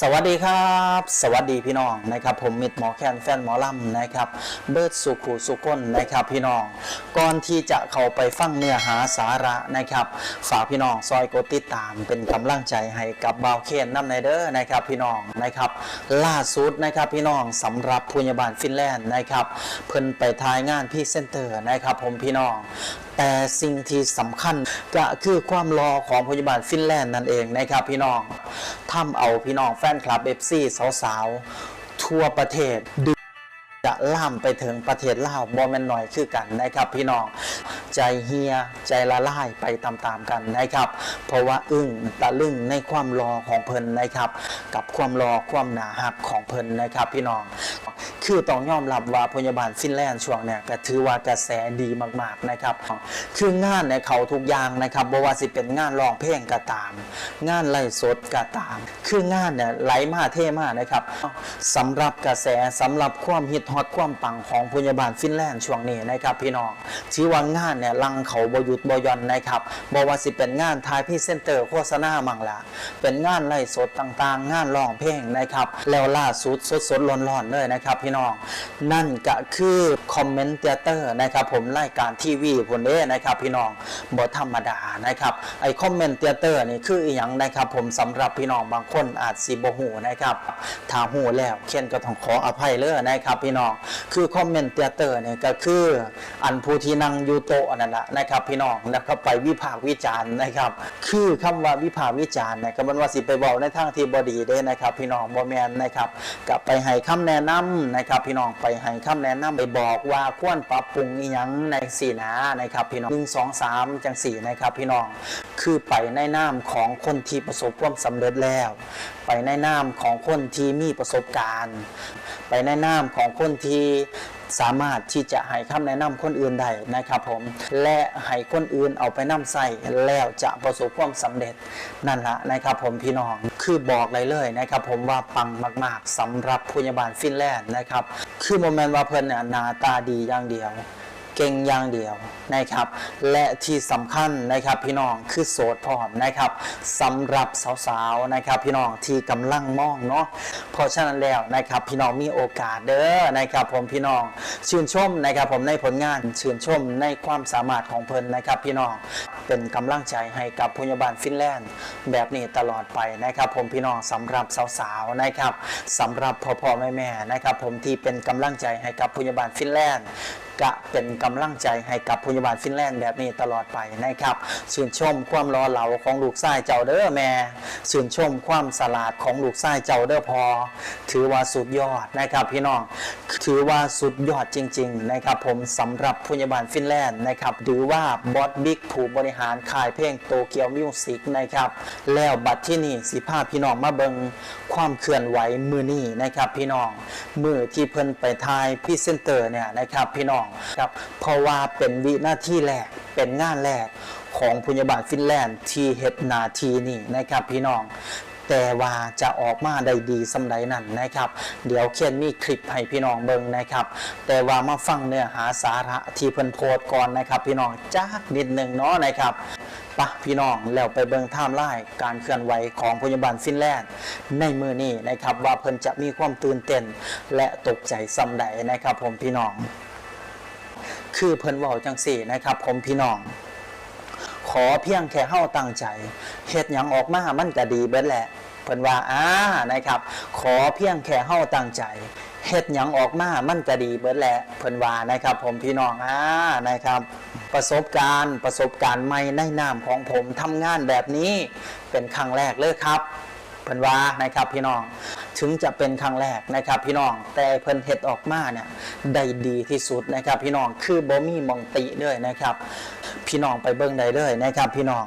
สวัสดีครับ สวัสดีพี่น้องนะครับ ผมมิดหมอแคนแฟนหมอลำนะครับ เบิร์ดสุขูสุก้นนะครับพี่น้อง ก่อนที่จะเข้าไปฟังเนื้อหาสาระนะครับ ฝากพี่น้องซอยกดติดตามเป็นกำลังใจให้กับบาวเคนน้ำในเด้อนะครับพี่น้องนะครับ ล่าสุดนะครับพี่น้องสำหรับพยาบาลฟินแลนด์นะครับ เพิ่นไปทายงานพี่เซนเตอร์นะครับ ผมพี่น้องแต่สิ่งที่สำคัญก็คือความรอของพยาบาลฟินแลนด์นั่นเองนะครับพี่น้องทำเอาพี่น้องฟนคลับเอฟซีสาวๆ ทั่วประเทศดึจะล่ามไปถึงประเทศลาวบอแมนหน่อยคือกันนะครับ พี่น้องใจเฮียใจละลายไปตามๆกันนะครับ เพราะว่าอึ้งตะลึงในความรอของเพลินนะครับ กับความรอความหนาหักของเพลินนะครับ พี่น้อง คือต้องยอมรับว่าพยาบาลฟินแลนด์ช่วงเนี่ยก็ถือว่ากระแสดีมากๆนะครับคืองานในเขาทุกอย่างนะครับบ่ว่าสิเป็นงานร้องเพลงก็ตาม งานไล่สดก็ตาม คืองานเนี่ยไหลมาเท่มากนะครับสำหรับกระแสสำหรับความฮิตฮอตความปังของพยาบาลฟินแลนด์ช่วงนี้นะครับพี่น้องที่ว่างานเนี่ยลังเขาบยุดบยอนนะครับบ่ว่าสิเป็นงานทายพี่เซนเตอร์โฆษณามั่งละเป็นงานไล่สดต่างๆ งานร้องเพลงนะครับแล้วล่าสุดสดๆร้อนๆเลยนะครับพี่น้อง นั่นก็คือคอมเมนเตอร์นะครับผมรายการทีวีพนเด้นะครับพี่น้องบ่ธรรมดานะครับไอคอมเมนเตอร์นี่คืออีหยังนะครับผมสำหรับพี่น้องบางคนอาจสิบหูนะครับถ้าฮู้แล้วเคนก็ต้องขออภัยเลยนะครับพี่น้องคือคอมเมนเตอร์เนี่ยก็คืออันผู้ที่นั่งอยู่โต๊ะนั่นแหละนะครับพี่น้องนะครับไปวิพากษ์วิจารณ์นะครับ คือคำว่าวิพากษ์วิจารณ์เนี่ยก็มันว่าสิไปบอกในทางที่บ่ดีเด้นะครับ พี่น้องบ่แมนนะครับก็ไปให้คำแนะนำนะครับพี่น้องไปให้คำแนะนำไปบอกว่าควรปรับปรุงอีหยังในสีนานะครับพี่น้องหนึ่งสองสามจังสี่นะครับพี่น้องคือไปในนามของคนที่ประสบความสำเร็จแล้ว ไปในนามของคนที่มีประสบการณ์ ไปในนามของคนที่ สามารถที่จะให้คำแนะนำคนอื่นได้นะครับผมและให้คนอื่นเอาไปนำใส่แล้วจะประสบความสำเร็จนั่นละนะครับผมพี่น้องคือบอกเลยเลยนะครับผมว่าปังมาก ๆสำหรับพยาบาลฟินแลนด์นะครับคือโมเมนต์ว่าเพิ่นเนี่ยหน้าตาดีอย่างเดียว เก่งอย่างเดียวนะครับ และที่สำคัญนะครับพี่น้องคือโสดพร้อมนะครับสำหรับสาวๆนะครับ พี่น้องที่กำลังมองเนาะเพราะฉะนั้นแล้วนะครับพี่น้องมีโอกาสเด้อนะครับ ผมพี่น้องชื่นชมนะครับ ผมในผลงานชื่นชมในความสามารถของเพิ่นนะครับ พี่น้องเป็นกำลังใจให้กับพยาบาลฟินแลนด์ แบบนี้ตลอดไปนะครับ ผมพี่น้องสำหรับสาวๆนะครับสำหรับพ่อๆแม่ๆนะครับ ผมที่เป็นกำลังใจให้กับพยาบาลฟินแลนด์ก็เป็นกำลังใจให้กับพยาบาลฟินแลนด์แบบนี้ตลอดไปนะครับชื่นชมความรอเหลาของลูกชายเจ้าเด้อแม่ชื่นชมความสลาดของลูกชายเจ้าเด้อพอ ถือว่าสุดยอดนะครับพี่น้องถือว่าสุดยอดจริง ๆ นะครับ ผมสำหรับพยาบาลฟินแลนด์นะครับหรือว่าบอสบิ๊กผู้บริหารค่ายเพลงโตเกียวมิวสิกนะครับแล้วบัดที่นี่สิพาพี่น้องมาเบิงความเคลื่อนไหวมือนี่นะครับพี่น้องมือที่เพิ่นไปทายพรี่เซนเตอร์เนี่ยนะครับพี่น้องครับเพราะว่าเป็นวิหน้าที่แรกเป็นงานแรกของพยาบาลฟินแลนด์ที่เฮ็ดนาทีนี่นะครับพี่น้องแต่ว่าจะออกมาได้ดีสำใดนั่นนะครับ เดี๋ยวเคียนมีคลิปให้พี่น้องเบิ่งนะครับ แต่ว่ามาฟังเนื้อหาสาระที่เพิ่นโพสต์ก่อนนะครับ พี่น้องจักนิดหนึ่งเนาะนะครับปะพี่น้องแล้วไปเบิ่งไทม์ไลน์การเคลื่อนไหวของพยาบาลฟินแลนด์ ในมือนี้นะครับว่าเพิ่นจะมีความตื่นเต้นและตกใจสำใดนะครับ ผมพี่น้อง คือเพิ่นเว้าจังสี่นะครับ ผมพี่น้อง ขอเพียงแค่เฮาตั้งใจเฮ็ดหยังออกมามันก็ดีเบิดแหละเพิ่นว่าอ่านะครับ ขอเพียงแค่เฮาตั้งใจเฮ็ดหยังออกมามันก็ดีเบิดแหละเพิ่นว่านะครับ ผมพี่น้องอ่านะครับ ประสบการณ์ประสบการณ์ใหม่ในนามของผมทำงานแบบนี้เป็นครั้งแรกเลยครับ เพิ่นว่านะครับพี่น้องถึงจะเป็นครั้งแรกนะครับพี่น้องแต่เพิ่นเฮ็ดออกมาเนี่ยได้ดีที่สุดนะครับพี่น้องคือบ่มีมองติเลยนะครับพี่น้องไปเบิ่งได้เลยนะครับพี่น้อง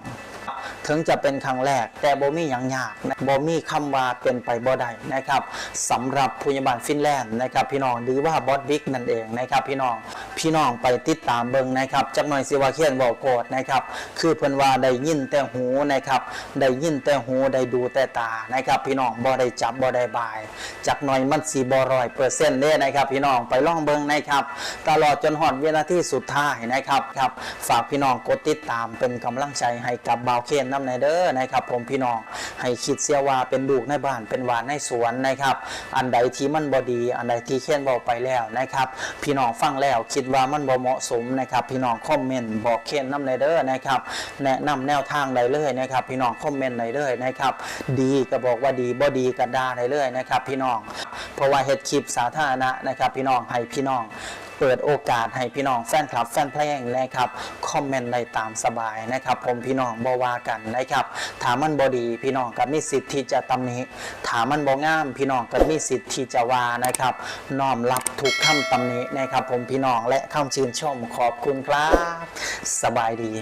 ถึงจะเป็นครั้งแรกแต่บ่มีหยังยากนะบ่มีคำว่าเป็นไปบ่ได้นะครับสำหรับพยาบาลฟินแลนด์นะครับพี่น้องหรือว่าบอสบิ๊กนั่นเองนะครับพี่น้อง พี่น้องไปติดตามเบิ่งนะครับจักหน่อยสิว่าเขียนบอกโกรนะครับ คือเพิ่นว่าได้ยินแต่หูนะครับ ได้ยินแต่หูได้ดูแต่ตานะครับ พี่น้องบ่ได้จับบ่ได้บายจักหน่อยมันสิบ่ร้อยเปอร์เซ็นต์เด้นะครับพี่น้องไปล่องเบิ่งนะครับ ตลอดจนหอดเวินาที่สุดท้ายนะครับครับ ฝากพี่น้องกดติดตามเป็นกำลังใจให้กับบ่าวเคนน้ำในเด้อนะครับ ผมพี่น้องให้คิดเสียว่าเป็นลูกในบ้านเป็นหวานในสวนนะครับ อันใดที่มันบ่ดี อันใดที่เคนบอกไปแล้วนะครับ พี่น้องฟังแล้วคิดว่ามันบ่เหมาะสมนะครับพี่น้องคอมเมนต์บอกเค้นน้ำในเด้อนะครับแนะนำแนวทางใดเลยนะครับพี่น้องคอมเมนต์ในเลยนะครับดีก็บอกว่าดีบ่ดีก็ด่าในเลยนะครับพี่น้องเพราะว่าเฮ็ดคลิปสาธารณะนะครับพี่น้องให้พี่น้อง เปิดโอกาสให้พี่น้องแฟนคลับ แฟนเพลงนะครับคอมเมนต์ได้ตามสบายนะครับผมพี่น้องบ่ว่ากันนะครับถามมันบอดี พี่น้องก็มีสิทธิ์ที่จะตำหนิถามมันบองาม พี่น้องก็มีสิทธิ์ที่จะว่านะครับน้อมรับทุกคำตำหนินะครับผมพี่น้องและคำชื่นชมขอบคุณครับ สบายดี